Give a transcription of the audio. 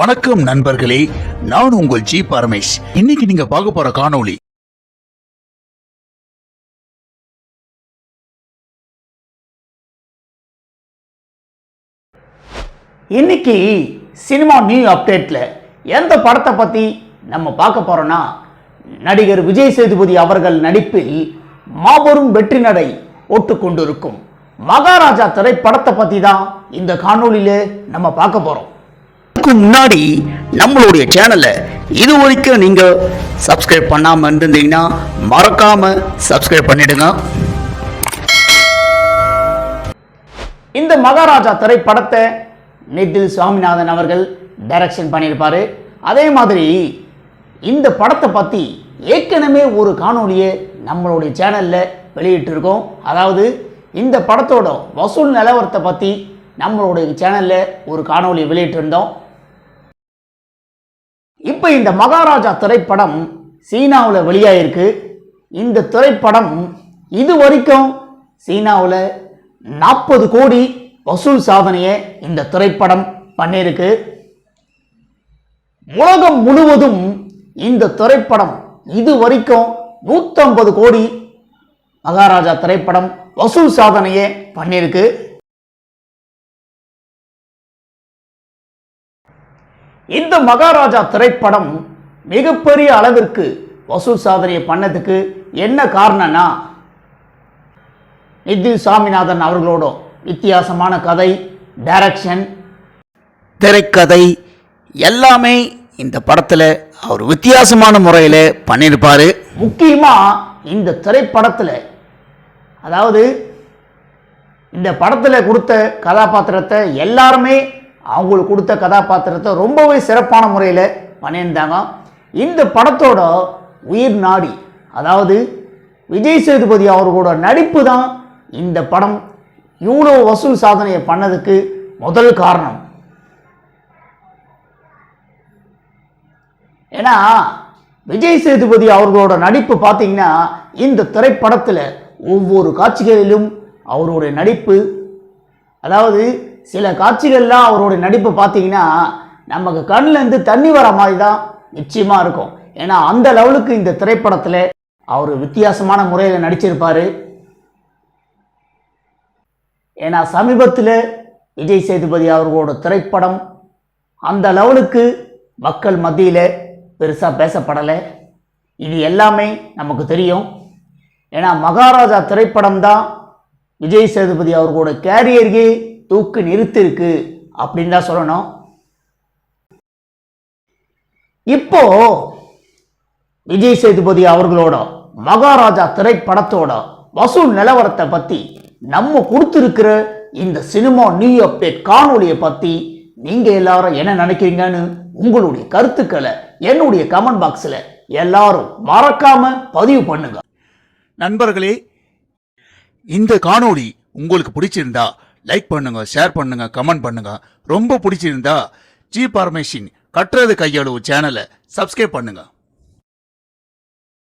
வணக்கம் நண்பர்களே நான் உங்கள் ஜி பரமேஷ். இன்னைக்கு நீங்க பார்க்க போற காணொளி இன்னைக்கு சினிமா நியூ அப்டேட்டில் எந்த படத்தை பற்றி நம்ம பார்க்க போகிறோன்னா நடிகர் விஜய் சேதுபதி அவர்கள் நடிப்பில் மாபெரும் வெற்றி நடை ஒட்டு கொண்டிருக்கும். மகாராஜா திரைப்படத்தை பற்றி தான் இந்த காணொலியில நம்ம பார்க்க போகிறோம் அதுக்கு முன்னாடி நம்மளுடைய சேனலை இது வரைக்கும் நீங்கள் சப்ஸ்கிரைப் பண்ணாமல் இருந்திருந்தீங்கன்னா மறக்காமல் சப்ஸ்கிரைப் பண்ணிடுங்க. இந்த மகாராஜா திரைப்படத்தை நிதில் சுவாமிநாதன் அவர்கள் டைரக்ஷன் பண்ணியிருப்பாரு. அதே மாதிரி இந்த படத்தை பற்றி ஏற்கனவே ஒரு காணொலியை நம்மளுடைய சேனலில் வெளியிட்டிருக்கோம். அதாவது இந்த படத்தோட வசூல் நிலவரத்தை பற்றி நம்மளுடைய சேனலில் ஒரு காணொளி வெளியிட்டிருந்தோம். இப்போ இந்த மகாராஜா திரைப்படம் சீனாவில் வெளியாயிருக்கு. இந்த திரைப்படம் இது வரைக்கும் சீனாவில் நாற்பது கோடி வசூல் சாதனையை இந்த திரைப்படம் பண்ணியிருக்கு. உலகம் முழுவதும் இந்த திரைப்படம் இது வரைக்கும் நூற்றம்பது கோடி மகாராஜா திரைப்படம் வசூல் சாதனையை பண்ணியிருக்கு. இந்த மகாராஜா திரைப்படம் மிகப்பெரிய அளவிற்கு வசூல் சாதனையை பண்ணதுக்கு என்ன காரணம்னா நிதி சாமிநாதன் அவர்களோட வித்தியாசமான கதை டைரக்ஷன் திரைக்கதை எல்லாமே இந்த படத்தில் அவர் வித்தியாசமான முறையில் பண்ணியிருப்பார். முக்கியமாக இந்த திரைப்படத்தில் அதாவது இந்த படத்தில் கொடுத்த கதாபாத்திரத்தை எல்லாருமே அவங்களுக்கு கொடுத்த கதாபாத்திரத்தை ரொம்பவே சிறப்பான முறையில் பண்ணியிருந்தாங்க. இந்த படத்தோட உயிர் நாடி அதாவது விஜய் சேதுபதி அவர்களோட நடிப்பு தான் இந்த படம். இவ்வளோ வசூல் சாதனையை பண்ணதுக்கு முதல் காரணம். ஏன்னா விஜய் சேதுபதி அவர்களோட நடிப்பு பார்த்தீங்கன்னா இந்த திரைப்படத்தில் ஒவ்வொரு காட்சிகளிலும் அவருடைய நடிப்பு அதாவது சில காட்சிகள்லாம் அவருடைய நடிப்பு பார்த்தீங்கன்னா நமக்கு கண்ணிலேருந்து தண்ணி வர மாதிரி தான் நிச்சயமாக இருக்கும். ஏன்னா அந்த லெவலுக்கு இந்த திரைப்படத்தில் அவர் வித்தியாசமான முறையில் நடிச்சிருப்பார். ஏன்னா சமீபத்தில் விஜய் சேதுபதி அவர்களோட திரைப்படம் அந்த லெவலுக்கு மக்கள் மத்தியில் பெருசாக பேசப்படலை. இது எல்லாமே நமக்கு தெரியும். ஏன்னா மகாராஜா திரைப்படம் தான் விஜய் சேதுபதி அவர்களோட கேரியரையே தூக்கு நிறுத்திருக்கு அப்படின்னு தான் சொல்லணும். இப்போ விஜய் சேதுபதி அவர்களோட மகாராஜா திரைப்படத்தோட வசூல் நிலவரத்தை பற்றி நம்ம கொடுத்துருக்கிற இந்த சினிமா நியூ அப்டேட் காணொலியை பற்றி நீங்கள் எல்லாரும் என்ன நினைக்கிறீங்கன்னு உங்களுடைய கருத்துக்களை என்னுடைய கமெண்ட் பாக்ஸில் எல்லாரும் மறக்காம பதிவு பண்ணுங்க. நண்பர்களே இந்த காணொளி உங்களுக்கு பிடிச்சிருந்தா லைக் பண்ணுங்க ஷேர் பண்ணுங்க கமெண்ட் பண்ணுங்க. ரொம்ப பிடிச்சிருந்தா ஜி பார்மேஷின் கட்டுறது கையளவு சேனலை சப்ஸ்கிரைப் பண்ணுங்க.